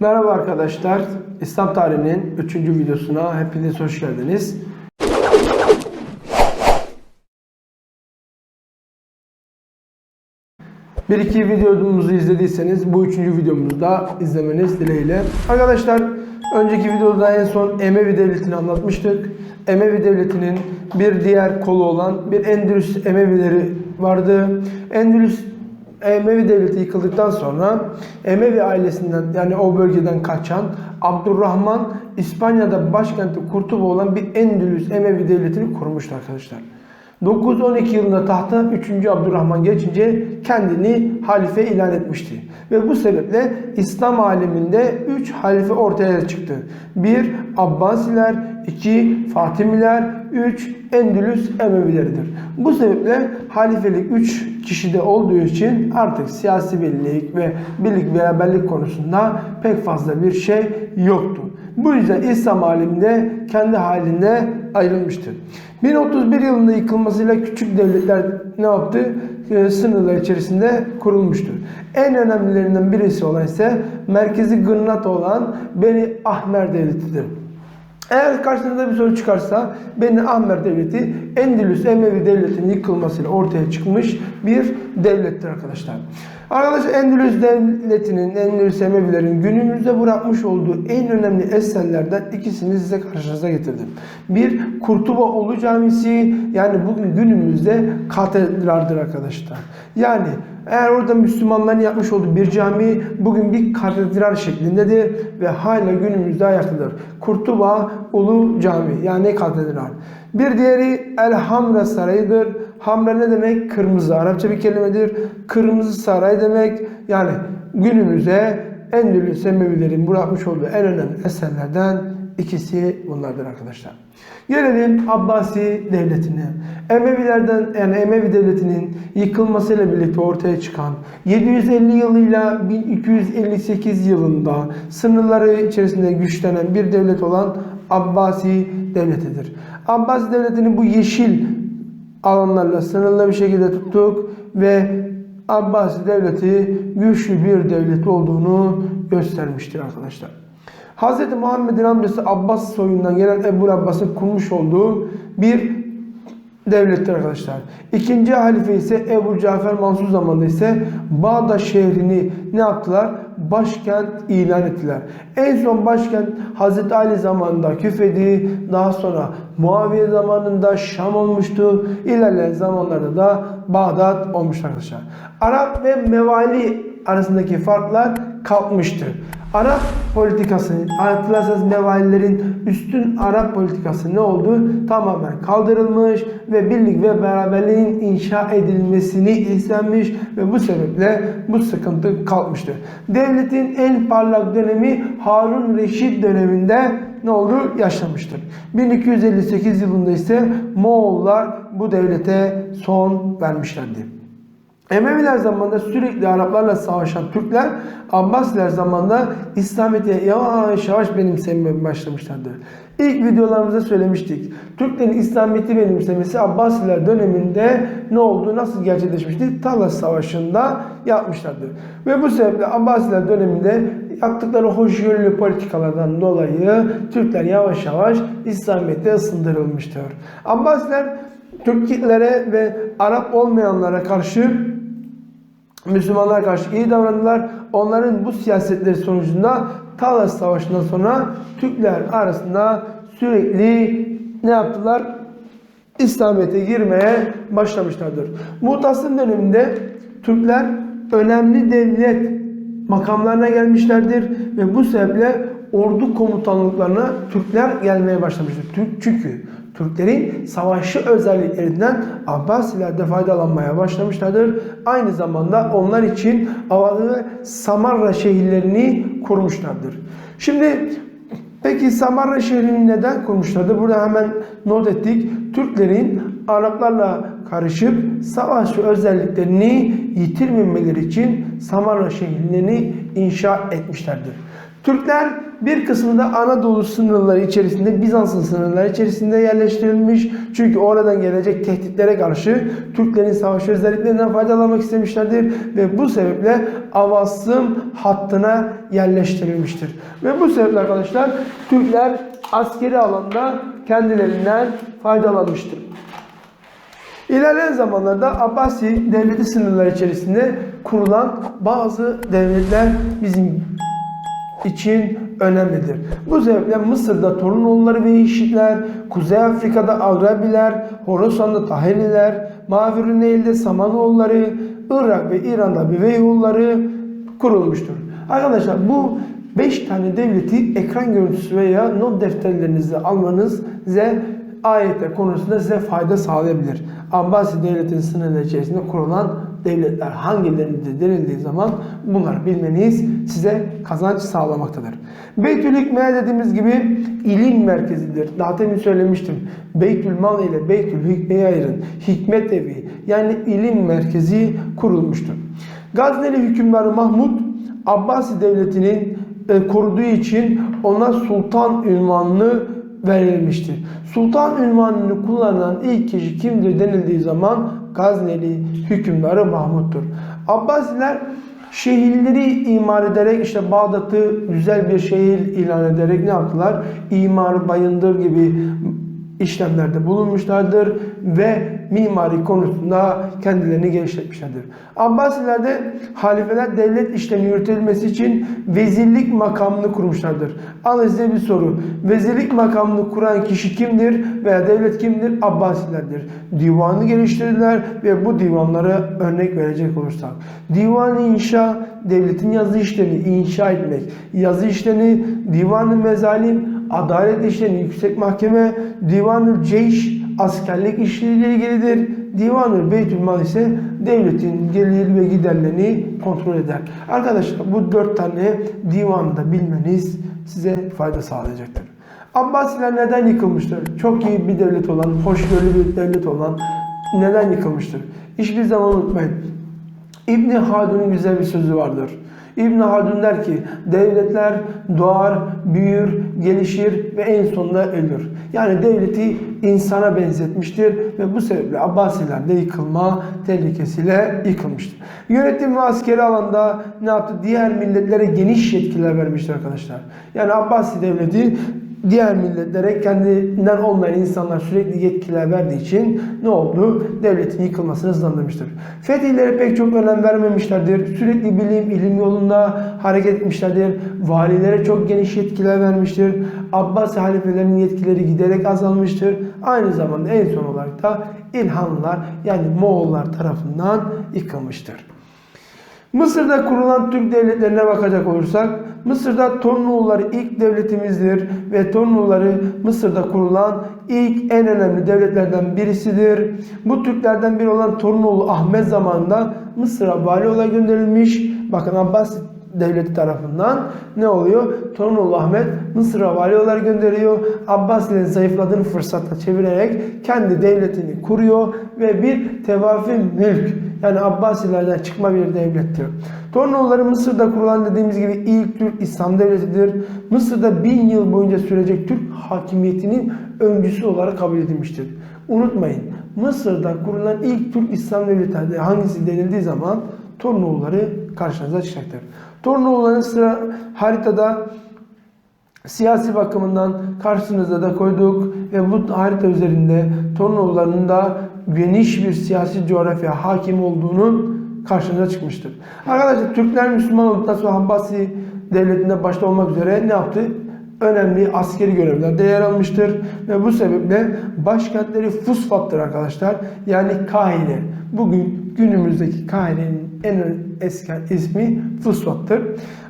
Merhaba arkadaşlar. İslam tarihinin 3. videosuna hepiniz hoş geldiniz. Bir iki videomuzu izlediyseniz bu üçüncü videomuzu da izlemeniz dileğiyle. Arkadaşlar önceki videoda en son Emevi Devleti'ni anlatmıştık. Emevi Devleti'nin bir diğer kolu olan bir Endülüs Emevileri vardı. Endülüs Emevi Devleti yıkıldıktan sonra Emevi ailesinden yani o bölgeden kaçan Abdurrahman İspanya'da başkenti Kurtuba olan bir Endülüs Emevi Devleti'ni kurmuştu arkadaşlar. 912 yılında tahta 3. Abdurrahman geçince kendini halife ilan etmişti. Ve bu sebeple İslam aleminde 3 halife ortaya çıktı. 1 Abbasiler, 2 Fatimiler, 3 Endülüs Emevileridir. Bu sebeple halifelik 3 kişide olduğu için artık siyasi birlik ve birlik beraberlik konusunda pek fazla bir şey yoktu. Bu yüzden İslam aleminde kendi halinde ayrılmıştı. 1031 yılında yıkılmasıyla küçük devletler ne yaptı? Ee, sınırlar içerisinde kurulmuştu. En önemlilerinden birisi olan ise merkezi Gırnat olan Beni Ahmer Devleti'dir. Eğer karşınıza bir soru çıkarsa Beni Ahmer Devleti Endülüs Emevi Devleti'nin yıkılmasıyla ortaya çıkmış bir devlettir arkadaşlar. Arkadaşlar Endülüs Devleti'nin, Endülüs Emevilerin günümüzde bırakmış olduğu en önemli eserlerden ikisini size karşınıza getirdim. Bir Kurtubaoğlu Camisi yani bugün günümüzde katedraldir arkadaşlar. Yani eğer orada Müslümanların yapmış olduğu bir cami bugün bir katedral şeklindedir ve hala günümüzde ayaktadır. Kurtuba Ulu Cami yani katedral. Bir diğeri El Hamra Sarayı'dır. Hamra ne demek? Kırmızı. Arapça bir kelimedir. Kırmızı saray demek. Yani günümüze Endülüs Emevilerin bırakmış olduğu en önemli eserlerden ikisi bunlardır arkadaşlar. Gelelim Abbasi devletine. Emevilerden yani Emevi devletinin yıkılmasıyla birlikte ortaya çıkan 750 yılıyla 1258 yılında sınırları içerisinde güçlenen bir devlet olan Abbasi devletidir. Abbasi devletini bu yeşil alanlarla sınırlı bir şekilde tuttuk ve Abbasi devleti güçlü bir devlet olduğunu göstermiştir arkadaşlar. Hz. Muhammed'in amcası Abbas soyundan gelen Ebu Abbas'ın kurmuş olduğu bir devlettir arkadaşlar. İkinci halife ise Ebu Cafer Mansur zamanında ise Bağdat şehrini ne yaptılar? Başkent ilan ettiler. En son başkent Hazreti Ali zamanında Küfe'di. Daha sonra Muaviye zamanında Şam olmuştu. İlerleyen zamanlarda da Bağdat olmuş arkadaşlar. Arap ve Mevali arasındaki farklar kalkmıştır. Arap politikası, hatırlarsanız mevalilerin üstün Arap politikası ne oldu? Tamamen kaldırılmış ve birlik ve beraberliğin inşa edilmesini istenmiş ve bu sebeple bu sıkıntı kalkmıştı. Devletin en parlak dönemi Harun Reşit döneminde ne oldu? Yaşamıştır. 1258 yılında ise Moğollar bu devlete son vermişlerdi. Emeviler zamanında sürekli Araplarla savaşan Türkler Abbasiler zamanında İslamiyet'e yavaş yavaş benimsemeye başlamışlardır. İlk videolarımızda söylemiştik. Türklerin İslamiyet'i benimsemesi Abbasiler döneminde ne oldu, nasıl gerçekleşmişti? Talas Savaşı'nda yapmışlardır. Ve bu sebeple Abbasiler döneminde yaptıkları hoşgörülü politikalardan dolayı Türkler yavaş yavaş İslamiyet'te ısındırılmıştır. Abbasiler Türklere ve Arap olmayanlara karşı Müslümanlara karşı iyi davrandılar. Onların bu siyasetleri sonucunda Talas Savaşı'ndan sonra Türkler arasında sürekli ne yaptılar? İslamiyet'e girmeye başlamışlardır. Muhtasım döneminde Türkler önemli devlet makamlarına gelmişlerdir ve bu sebeple ordu komutanlıklarına Türkler gelmeye başlamıştır. Çünkü Türklerin savaşçı özelliklerinden Abbasiler de faydalanmaya başlamışlardır. Aynı zamanda onlar için Avadı ve Samarra şehirlerini kurmuşlardır. Şimdi peki Samarra şehrini neden kurmuşlardı? Burada hemen not ettik. Türklerin Araplarla karışıp savaş özelliklerini yitirmemeleri için Samarra şehirlerini inşa etmişlerdir. Türkler bir kısmı da Anadolu sınırları içerisinde, Bizans'ın sınırları içerisinde yerleştirilmiş. Çünkü oradan gelecek tehditlere karşı Türklerin savaş özelliklerinden faydalanmak istemişlerdir. Ve bu sebeple Avasım hattına yerleştirilmiştir. Ve bu sebeple arkadaşlar Türkler askeri alanda kendilerinden faydalanmıştır. İlerleyen zamanlarda Abbasi devleti sınırları içerisinde kurulan bazı devletler bizim için önemlidir. Bu sebeple Mısır'da Torunoğulları ve Hişitler, Kuzey Afrika'da Agrabiler, Horasan'da Tahililer, Mavi Rüneyl'de Samanoğulları, Irak ve İran'da Büveyoğulları kurulmuştur. Arkadaşlar bu 5 tane devleti ekran görüntüsü veya not defterlerinizi almanız size ayetler konusunda size fayda sağlayabilir. Abbasi devletin sınırları içerisinde kurulan devletler hangileridir denildiği zaman bunları bilmeniz size kazanç sağlamaktadır. Beytül Hikme dediğimiz gibi ilim merkezidir. Daha demin söylemiştim. Beytül Mal ile Beytül Hikme'yi ayırın. Hikmet evi yani ilim merkezi kurulmuştur. Gazneli hükümdarı Mahmud Abbasi devletinin e, koruduğu için ona sultan ünvanını verilmiştir. Sultan ünvanını kullanan ilk kişi kimdir denildiği zaman Gazneli hükümdarı Mahmut'tur. Abbasiler şehirleri imar ederek işte Bağdat'ı güzel bir şehir ilan ederek ne yaptılar? İmar, bayındır gibi işlemlerde bulunmuşlardır ve mimari konusunda kendilerini geliştirmişlerdir. Abbasilerde halifeler devlet işlerini yürütülmesi için vezirlik makamını kurmuşlardır. Alın size bir soru. Vezirlik makamını kuran kişi kimdir veya devlet kimdir? Abbasilerdir. Divanı geliştirdiler ve bu divanlara örnek verecek olursak. Divanı inşa, devletin yazı işlerini inşa etmek. Yazı işlerini, divanı mezalim, adalet işlerini yüksek mahkeme, divanı ceyş, askerlik işleriyle ilgilidir. Divanı Beytülmal ise devletin gelir ve giderlerini kontrol eder. Arkadaşlar bu dört tane divanı da bilmeniz size fayda sağlayacaktır. Abbasiler neden yıkılmıştır? Çok iyi bir devlet olan, hoşgörülü bir devlet olan neden yıkılmıştır? Hiçbir zaman unutmayın. İbni Haldun'un güzel bir sözü vardır. İbn Haldun der ki devletler doğar, büyür, gelişir ve en sonunda ölür. Yani devleti insana benzetmiştir ve bu sebeple Abbasiler de yıkılma tehlikesiyle yıkılmıştır. Yönetim ve askeri alanda ne yaptı? Diğer milletlere geniş yetkiler vermiştir arkadaşlar. Yani Abbasi devleti diğer milletlere kendinden olmayan insanlar sürekli yetkiler verdiği için ne oldu? Devletin yıkılmasını hızlandırmıştır. Fetihlere pek çok önem vermemişlerdir. Sürekli bilim, ilim yolunda hareket etmişlerdir. Valilere çok geniş yetkiler vermiştir. Abbasi halifelerinin yetkileri giderek azalmıştır. Aynı zamanda en son olarak da İlhanlılar yani Moğollar tarafından yıkılmıştır. Mısır'da kurulan Türk devletlerine bakacak olursak Mısır'da Tornoğulları ilk devletimizdir ve Tornoğulları Mısır'da kurulan ilk en önemli devletlerden birisidir. Bu Türklerden biri olan Tornoğlu Ahmet zamanında Mısır'a vali olarak gönderilmiş. Bakın Abbas devleti tarafından ne oluyor? Tornoğlu Ahmet Mısır'a vali gönderiyor. Abbasilerin zayıfladığını fırsata çevirerek kendi devletini kuruyor ve bir tevafi mülk yani Abbasilerden çıkma bir devlettir. Tornoğulları Mısır'da kurulan dediğimiz gibi ilk Türk İslam devletidir. Mısır'da bin yıl boyunca sürecek Türk hakimiyetinin öncüsü olarak kabul edilmiştir. Unutmayın Mısır'da kurulan ilk Türk İslam devleti hangisi denildiği zaman Tornoğulları karşınıza çıkacaktır. Tornoğulların sıra haritada siyasi bakımından karşınıza da koyduk ve bu harita üzerinde Tornoğullarının da geniş bir siyasi coğrafya hakim olduğunun karşınıza çıkmıştır. Arkadaşlar Türkler Müslüman olduktan sonra Abbasi devletinde başta olmak üzere ne yaptı? Önemli askeri görevlerde yer almıştır ve bu sebeple başkentleri Fusfat'tır arkadaşlar. Yani Kahire. Bugün günümüzdeki Kahire'nin en eski ismi Fusfat'tır.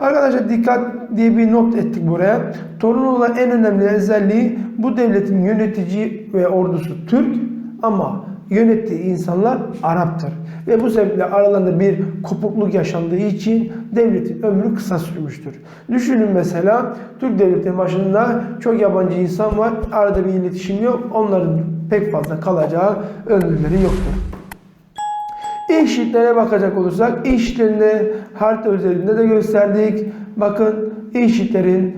Arkadaşlar dikkat diye bir not ettik buraya. Torunoğlu'nun en önemli özelliği bu devletin yönetici ve ordusu Türk ama yönettiği insanlar Arap'tır. Ve bu sebeple aralarında bir kopukluk yaşandığı için devletin ömrü kısa sürmüştür. Düşünün mesela Türk devletinin başında çok yabancı insan var. Arada bir iletişim yok. Onların pek fazla kalacağı ömürleri yoktur. İşitlere bakacak olursak işlerini harita özelinde de gösterdik. Bakın işitlerin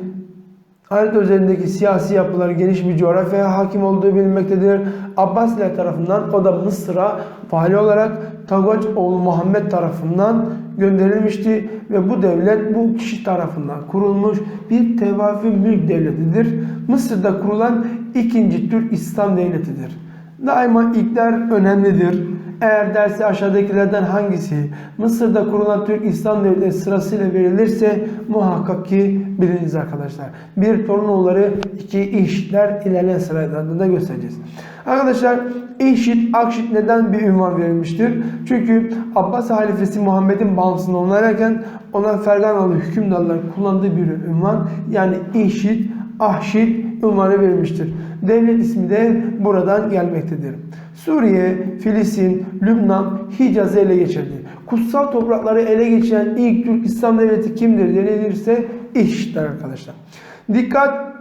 harita üzerindeki siyasi yapıları geniş bir coğrafyaya hakim olduğu bilinmektedir. Abbasiler tarafından o da Mısır'a vali olarak Tagaç oğlu Muhammed tarafından gönderilmişti ve bu devlet bu kişi tarafından kurulmuş bir tevafi mülk devletidir. Mısır'da kurulan ikinci Türk İslam devletidir. Daima ilkler önemlidir. Eğer dersi aşağıdakilerden hangisi Mısır'da kurulan Türk İslam Devleti sırasıyla verilirse muhakkak ki biliniz arkadaşlar. Bir Torunoğulları, iki İşitler ilerleyen sıralarda da göstereceğiz. Arkadaşlar İşit, Akşit neden bir ünvan verilmiştir? Çünkü Abbas halifesi Muhammed'in bağımsızlığını onarırken ona Ferganalı hükümdarların kullandığı bir ünvan yani İşit, Ahşit ünvanı verilmiştir. Devlet ismi de buradan gelmektedir. Suriye, Filistin, Lübnan, Hicaz'ı ele geçirdi. Kutsal toprakları ele geçiren ilk Türk İslam devleti kimdir denilirse İşitler arkadaşlar. Dikkat!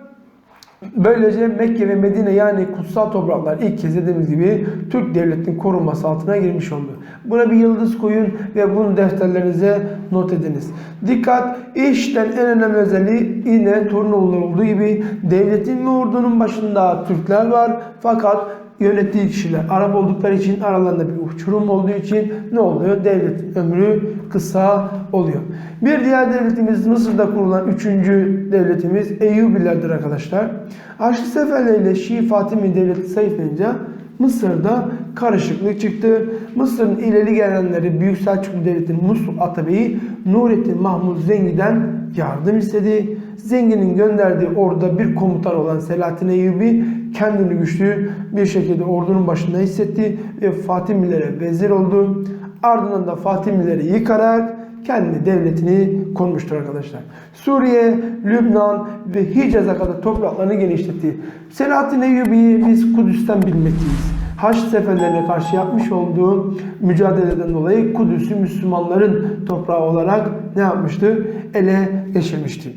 Böylece Mekke ve Medine yani kutsal topraklar ilk kez dediğimiz gibi Türk devletinin korunması altına girmiş oldu. Buna bir yıldız koyun ve bunu defterlerinize not ediniz. Dikkat! İşten en önemli özelliği yine Torinoğulları olduğu gibi devletin ve ordunun başında Türkler var fakat yönettiği kişiler Arap oldukları için aralarında bir uçurum olduğu için ne oluyor? Devletin ömrü kısa oluyor. Bir diğer devletimiz Mısır'da kurulan üçüncü devletimiz Eyyubilerdir arkadaşlar. Haçlı seferleriyle Şii Fatimi devleti zayıflayınca Mısır'da karışıklık çıktı. Mısır'ın ileri gelenleri Büyük Selçuklu Devleti'nin Musul Atabeyi Nurettin Mahmud Zengi'den yardım istedi. Zengin'in gönderdiği orada bir komutan olan Selahattin Eyyubi kendini güçlü bir şekilde ordunun başında hissetti ve Fatimilere vezir oldu. Ardından da Fatimileri yıkarak kendi devletini kurmuştur arkadaşlar. Suriye, Lübnan ve Hicaz'a kadar topraklarını genişletti. Selahattin Eyyubi'yi biz Kudüs'ten bilmekteyiz. Haç seferlerine karşı yapmış olduğu mücadeleden dolayı Kudüs'ü Müslümanların toprağı olarak ne yapmıştı? Ele geçirmişti.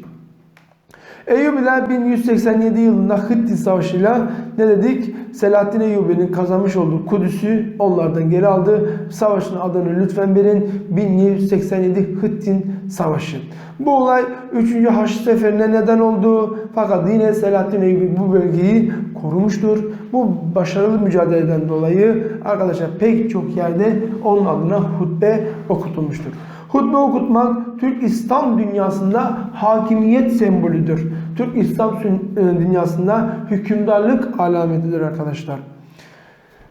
Eyyubiler 1187 yılında Hıtti Savaşı'yla ne dedik? Selahattin Eyyubi'nin kazanmış olduğu Kudüs'ü onlardan geri aldı. Savaşın adını lütfen verin. 1187 Hıttin Savaşı. Bu olay 3. Haçlı Seferi'ne neden oldu. Fakat yine Selahattin Eyyubi bu bölgeyi korumuştur. Bu başarılı mücadeleden dolayı arkadaşlar pek çok yerde onun adına hutbe okutulmuştur. Hutbe okutmak Türk İslam dünyasında hakimiyet sembolüdür. Türk İslam e, dünyasında hükümdarlık alametidir arkadaşlar.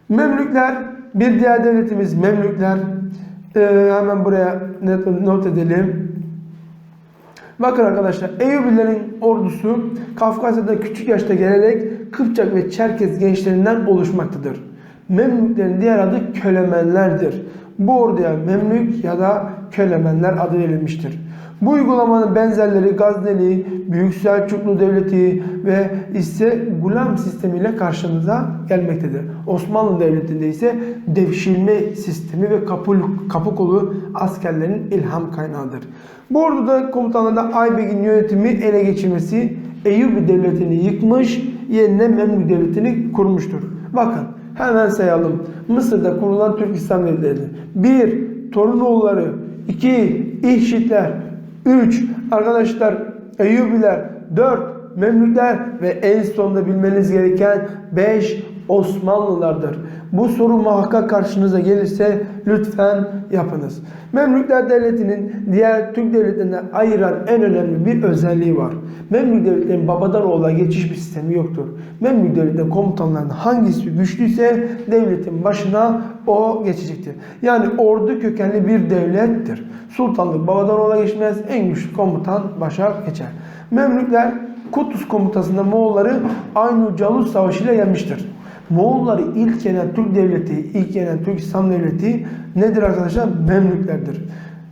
Memlükler bir diğer devletimiz Memlükler. Ee, hemen buraya not edelim. Bakın arkadaşlar Eyyubilerin ordusu Kafkasya'da küçük yaşta gelerek Kıpçak ve Çerkez gençlerinden oluşmaktadır. Memlüklerin diğer adı Kölemenlerdir. Bu orduya Memlük ya da Kölemenler adı verilmiştir. Bu uygulamanın benzerleri Gazneli, Büyük Selçuklu Devleti ve ise Gulam sistemiyle karşımıza gelmektedir. Osmanlı Devleti'nde ise devşirme sistemi ve kapı, kapı askerlerin ilham kaynağıdır. Bu orduda komutanlarda Aybek'in yönetimi ele geçirmesi Eyyubi Devleti'ni yıkmış, yerine Memlük Devleti'ni kurmuştur. Bakın hemen sayalım. Mısır'da kurulan Türk İslam Devleti. 1. Torunoğulları 2. İhşitler 3. Arkadaşlar Eyyubiler 4. Memlükler ve en sonunda bilmeniz gereken 5. Osmanlılardır. Bu soru muhakkak karşınıza gelirse lütfen yapınız. Memlükler Devleti'nin diğer Türk devletlerinden ayıran en önemli bir özelliği var. Memlük devletlerinin babadan oğula geçiş bir sistemi yoktur. Memlük devletlerinin komutanlarının hangisi güçlüyse devletin başına o geçecektir. Yani ordu kökenli bir devlettir. Sultanlık babadan oğula geçmez. En güçlü komutan başa geçer. Memlükler Kutus komutasında Moğolları Aynu Calus Savaşı ile yenmiştir. Moğolları ilk yenen Türk devleti, ilk yenen Türk İslam devleti nedir arkadaşlar? Memlüklerdir.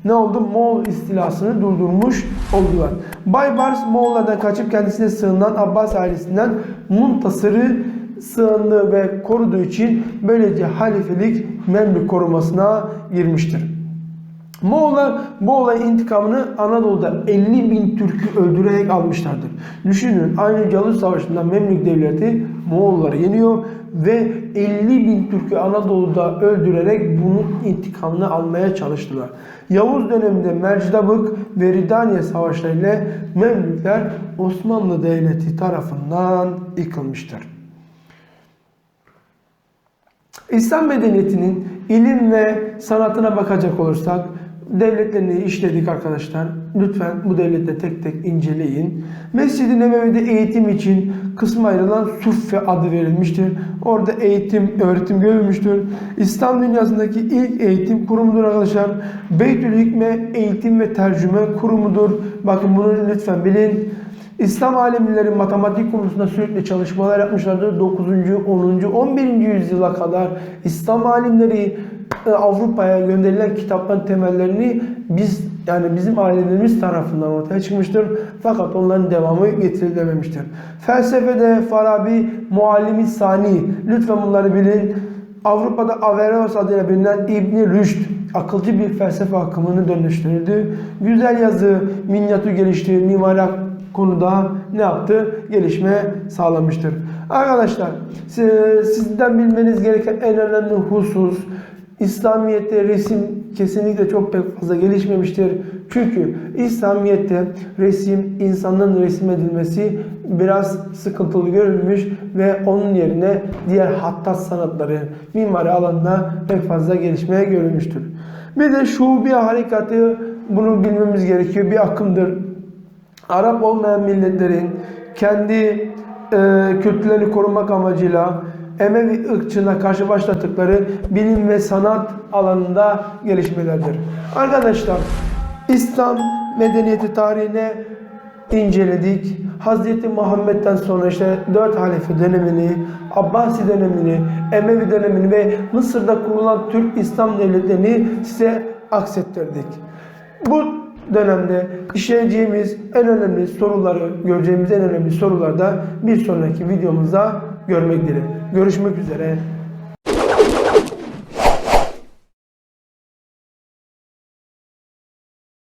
Ne oldu? Moğol istilasını durdurmuş oldular. Baybars Moğollardan kaçıp kendisine sığınan Abbas ailesinden Muntasır'ı sığındığı ve koruduğu için böylece halifelik Memlük korumasına girmiştir. Moğollar bu olayın intikamını Anadolu'da 50 bin Türk'ü öldürerek almışlardır. Düşünün aynı Calus Savaşı'nda Memlük Devleti Moğolları yeniyor ve 50 bin Türk'ü Anadolu'da öldürerek bunun intikamını almaya çalıştılar. Yavuz döneminde Mercidabık ve Ridaniye savaşlarıyla Memlükler Osmanlı Devleti tarafından yıkılmıştır. İslam medeniyetinin ilim ve sanatına bakacak olursak devletlerini işledik arkadaşlar. Lütfen bu devlette tek tek inceleyin. Mescid-i Nebevi'de eğitim için kısma ayrılan Suffe adı verilmiştir. Orada eğitim, öğretim görülmüştür. İslam dünyasındaki ilk eğitim kurumudur arkadaşlar. Beytül Hikme Eğitim ve Tercüme Kurumudur. Bakın bunu lütfen bilin. İslam alimleri matematik konusunda sürekli çalışmalar yapmışlardır. 9. 10. 11. yüzyıla kadar İslam alimleri Avrupa'ya gönderilen kitapların temellerini biz yani bizim alimlerimiz tarafından ortaya çıkmıştır. Fakat onların devamı getirilememiştir. Felsefede Farabi, Muallimi Sani. Lütfen bunları bilin. Avrupa'da Averroes adıyla bilinen İbn Rüşd akılcı bir felsefe akımını dönüştürdü. Güzel yazı, minyatür geliştirdi, mimari konuda ne yaptı? Gelişme sağlamıştır. Arkadaşlar siz- sizden bilmeniz gereken en önemli husus İslamiyet'te resim kesinlikle çok pek fazla gelişmemiştir. Çünkü İslamiyet'te resim, insanın resim edilmesi biraz sıkıntılı görülmüş ve onun yerine diğer hattat sanatları, mimari alanında pek fazla gelişmeye görülmüştür. Bir de şubi harekatı bunu bilmemiz gerekiyor. Bir akımdır. Arap olmayan milletlerin kendi e, kültürlerini korumak amacıyla Emevi ırkçına karşı başlattıkları bilim ve sanat alanında gelişmelerdir. Arkadaşlar İslam medeniyeti tarihine inceledik. Hazreti Muhammed'den sonra işte dört halife dönemini, Abbasi dönemini, Emevi dönemini ve Mısır'da kurulan Türk İslam devletlerini size aksettirdik. Bu dönemde işleyeceğimiz en önemli soruları, göreceğimiz en önemli sorularda bir sonraki videomuzda görmek dileğiyle. Görüşmek üzere.